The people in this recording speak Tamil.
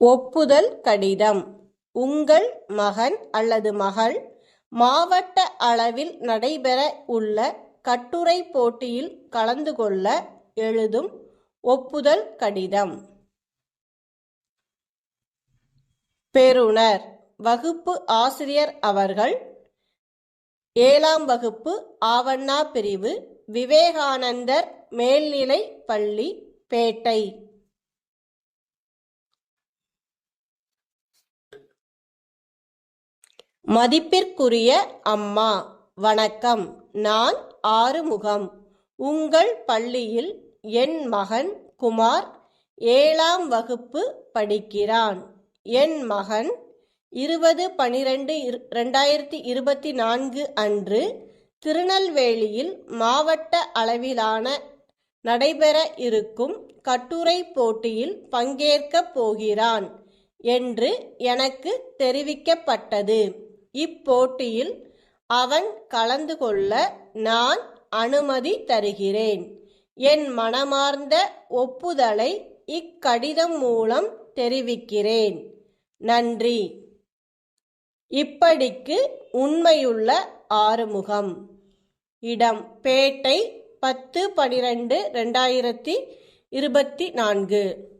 ஒப்புதல் கடிதம். உங்கள் மகன் அல்லது மகள் மாவட்ட அளவில் நடைபெற உள்ள கட்டுரை போட்டியில் கலந்து கொள்ள எழுதும் ஒப்புதல் கடிதம். பெறுநர் வகுப்பு ஆசிரியர் அவர்கள். ஏழாம் வகுப்பு ஆவண்ணா பிரிவு விவேகானந்தர் மேல்நிலை பள்ளி பேட்டை. மதிப்பிற்குரிய அம்மா வணக்கம். நான் ஆறுமுகம். உங்கள் பள்ளியில் என் மகன் குமார் ஏழாம் வகுப்பு படிக்கிறான். என் மகன் இருபது பனிரெண்டு ரெண்டாயிரத்தி இருபத்தி நான்கு அன்று திருநெல்வேலியில் மாவட்ட அளவிலான நடைபெற இருக்கும் கட்டுரை போட்டியில் பங்கேற்கப் போகிறான் என்று எனக்கு தெரிவிக்கப்பட்டது. இப்போட்டியில் அவன் கலந்து கொள்ள நான் அனுமதி தருகிறேன். என் மனமார்ந்த ஒப்புதலை இக்கடிதம் மூலம் தெரிவிக்கிறேன். நன்றி. இப்படிக்கு உண்மையுள்ள ஆறுமுகம். இடம் பேட்டை பத்து பனிரெண்டு ரெண்டாயிரத்தி இருபத்தி நான்கு.